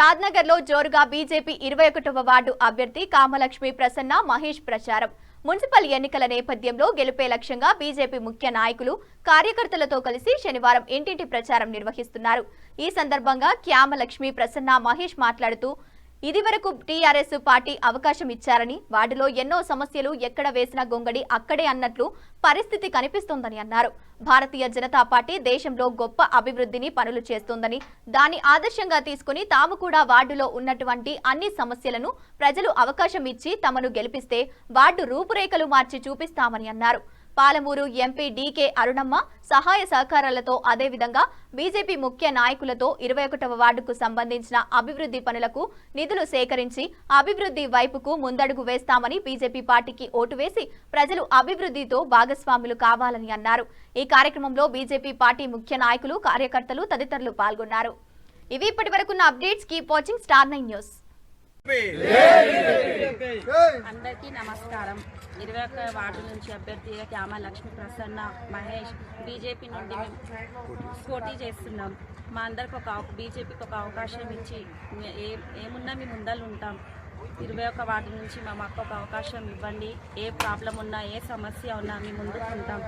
షాద్నగర్లో జోరుగా బీజేపీ ఇరవై ఒకటవ వార్డు అభ్యర్థి కామలక్ష్మి ప్రసన్న మహేష్ ప్రచారం. మున్సిపల్ ఎన్నికల నేపథ్యంలో గెలుపే లక్ష్యంగా బీజేపీ ముఖ్య నాయకులు కార్యకర్తలతో కలిసి శనివారం ఇంటింటి ప్రచారం నిర్వహిస్తున్నారు. ఈ సందర్భంగా క్యామలక్ష్మి ప్రసన్న మహేష్ మాట్లాడుతూ ఇదివరకు టీఆర్ఎస్ పార్టీ అవకాశం ఇచ్చారని వార్డులో ఎన్నో సమస్యలు ఎక్కడ వేసిన గొంగడి అక్కడే అన్నట్లు పరిస్థితి కనిపిస్తోందని అన్నారు. భారతీయ జనతా పార్టీ దేశంలో గొప్ప అభివృద్ధిని పనులు చేస్తోందని దాన్ని ఆదర్శంగా తీసుకుని తాము కూడా వార్డులో ఉన్నటువంటి అన్ని సమస్యలను ప్రజలు అవకాశం ఇచ్చి తమను గెలిపిస్తే వార్డు రూపురేఖలు మార్చి చూపిస్తామని అన్నారు. పాలమూరు ఎంపీ డీకే అరుణమ్మ సహాయ సహకారాలతో అదేవిధంగా బీజేపీ ముఖ్య నాయకులతో ఇరవై ఒకటవ వార్డుకు సంబంధించిన అభివృద్ధి పనులకు నిధులు సేకరించి అభివృద్ధి వైపుకు ముందడుగు వేస్తామని బీజేపీ పార్టీకి ఓటు వేసి ప్రజలు అభివృద్ధితో భాగస్వాములు కావాలని అన్నారు. ఈ కార్యక్రమంలో బీజేపీ పార్టీ ముఖ్య నాయకులు కార్యకర్తలు తదితరులు పాల్గొన్నారు. ఇవి ఇప్పటి వరకున్న updates. Keep watching star nine news. అందరికీ నమస్కారం. ఇరవై ఒక్క వార్డు నుంచి అభ్యర్థిగా క్యామ లక్ష్మీ ప్రసన్న మహేష్ బీజేపీ నుండి మేము పోటీ చేస్తున్నాం. మా అందరికి ఒక బీజేపీకి ఒక అవకాశం ఇచ్చి ఏ ఏమున్నా మేము ముందలు ఉంటాం. ఇరవై ఒక్క వార్డు నుంచి మా మాకు ఒక అవకాశం ఇవ్వండి. ఏ ప్రాబ్లం ఉన్నా ఏ సమస్య ఉన్నా మేము ముందుకు ఉంటాం.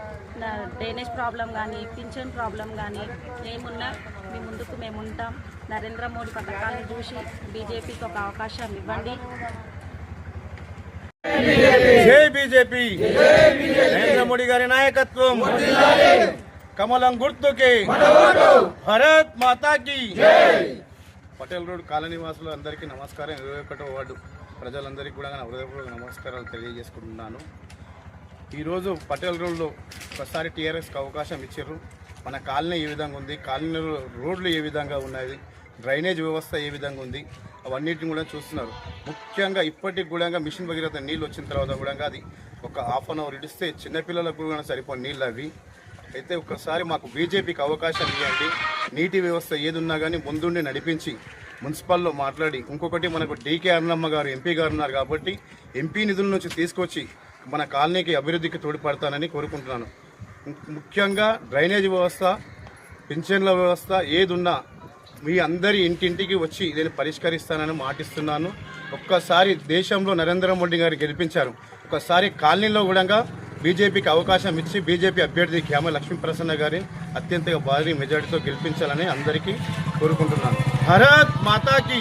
నా డ్రైనేజ్ ప్రాబ్లం కానీ పింఛన్ ప్రాబ్లం కానీ ఏమున్నా మీ ముందుకు మేము ఉంటాం. నరేంద్ర మోడీ పథకాలను చూసి బీజేపీకి ఒక అవకాశం ఇవ్వండి. బీజేపీ. నరేంద్ర మోడీ గారి నాయకత్వం. కమలం గుర్తుకి. భరత్ మాతాకి. పటేల్ రోడ్ కాలనీ వాసులు అందరికీ నమస్కారం. ఇరవై ఒకటో వార్డు ప్రజలందరికీ కూడా నా హృదయపూర్వక నమస్కారాలు తెలియజేసుకుంటున్నాను. ఈరోజు పటేల్ రోడ్లో ఒకసారి టీఆర్ఎస్కి అవకాశం ఇచ్చారు. మన కాలనీ ఏ విధంగా ఉంది? కాలనీ రోడ్లు ఏ విధంగా ఉన్నాయి? డ్రైనేజ్ వ్యవస్థ ఏ విధంగా ఉంది? అవన్నిటిని కూడా చూస్తున్నారు. ముఖ్యంగా ఇప్పటికి కూడా మిషన్ భగీరథ నీళ్ళు వచ్చిన తర్వాత కూడా అది ఒక హాఫ్ అన్ అవర్ ఇడిస్తే చిన్నపిల్లలకు కూడా సరిపోని నీళ్ళు అవి. అయితే ఒక్కసారి మాకు బీజేపీకి అవకాశం ఇవ్వండి. నీటి వ్యవస్థ ఏదున్నా కానీ ముందుండి నడిపించి మున్సిపల్లో మాట్లాడి ఇంకొకటి మనకు డీకే అరుణమ్మ గారు ఎంపీ గారు ఉన్నారు కాబట్టి ఎంపీ నిధుల నుంచి తీసుకొచ్చి మన కాలనీకి అభివృద్ధికి తోడ్పడతానని కోరుకుంటున్నాను. ముఖ్యంగా డ్రైనేజ్ వ్యవస్థ పింఛన్ల వ్యవస్థ ఏదున్నా మీ అందరి ఇంటింటికి వచ్చి దీన్ని పరిష్కరిస్తానని మాటిస్తున్నాను. ఒక్కసారి దేశంలో నరేంద్ర మోడీ గారు గెలిపించారు. ఒక్కసారి కాలనీలో కూడా బీజేపీకి అవకాశం ఇచ్చి బీజేపీ అభ్యర్థి క్యామ లక్ష్మీప్రసన్న గారిని అత్యంత భారీ మెజార్టీతో గెలిపించాలని అందరికీ కోరుకుంటున్నాను. భారత్ మాతాకి